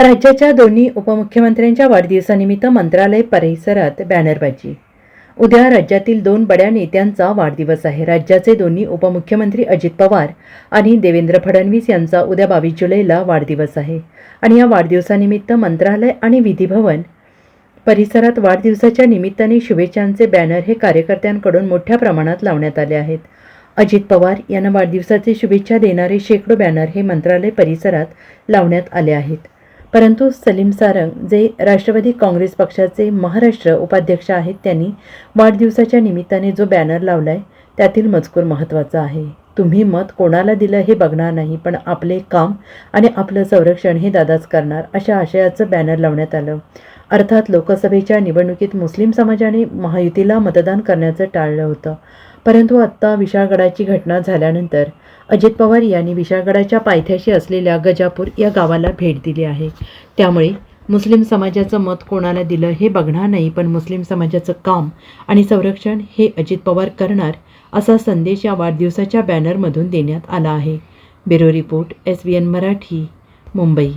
राज्याच्या दोन्ही उपमुख्यमंत्र्यांच्या वाढदिवसानिमित्त मंत्रालय परिसरात बॅनरबाजी उद्या राज्यातील दोन बड्या नेत्यांचा वाढदिवस आहे. राज्याचे दोन्ही उपमुख्यमंत्री अजित पवार आणि देवेंद्र फडणवीस यांचा उद्या बावीस जुलैला वाढदिवस आहे. आणि या वाढदिवसानिमित्त मंत्रालय आणि विधिभवन परिसरात वाढदिवसाच्या निमित्ताने शुभेच्छांचे बॅनर हे कार्यकर्त्यांकडून मोठ्या प्रमाणात लावण्यात आले आहेत. अजित पवार यांना वाढदिवसाचे शुभेच्छा देणारे शेकडो बॅनर हे मंत्रालय परिसरात लावण्यात आले आहेत. परंतु सलीम सारंग जे राष्ट्रवादी काँग्रेस पक्षाचे महाराष्ट्र उपाध्यक्ष आहेत त्यांनी वाढदिवसाच्या निमित्ताने जो बॅनर लावलाय त्यातील मजकूर महत्त्वाचा आहे. तुम्ही मत कोणाला दिलं हे बघणार नाही पण आपले काम आणि आपलं संरक्षण हे दादाच करणार अशा आशयाचं बॅनर लावण्यात आलं. अर्थात लोकसभेच्या निवडणुकीत मुस्लिम समाजाने महायुतीला मतदान करण्याचं टाळलं होतं. परंतु आत्ता विशाळगडाची घटना झाल्यानंतर अजित पवार यांनी विशाळगडाच्या पायथ्याशी असलेल्या गजापूर या गावाला भेट दिली आहे. त्यामुळे मुस्लिम समाजाचं मत कोणाला दिलं हे बघणार नाही पण मुस्लिम समाजाचं काम आणि संरक्षण हे अजित पवार करणार असा संदेश या वाढदिवसाच्या बॅनरमधून देण्यात आला आहे. Bureau report S B N Marathi Mumbai.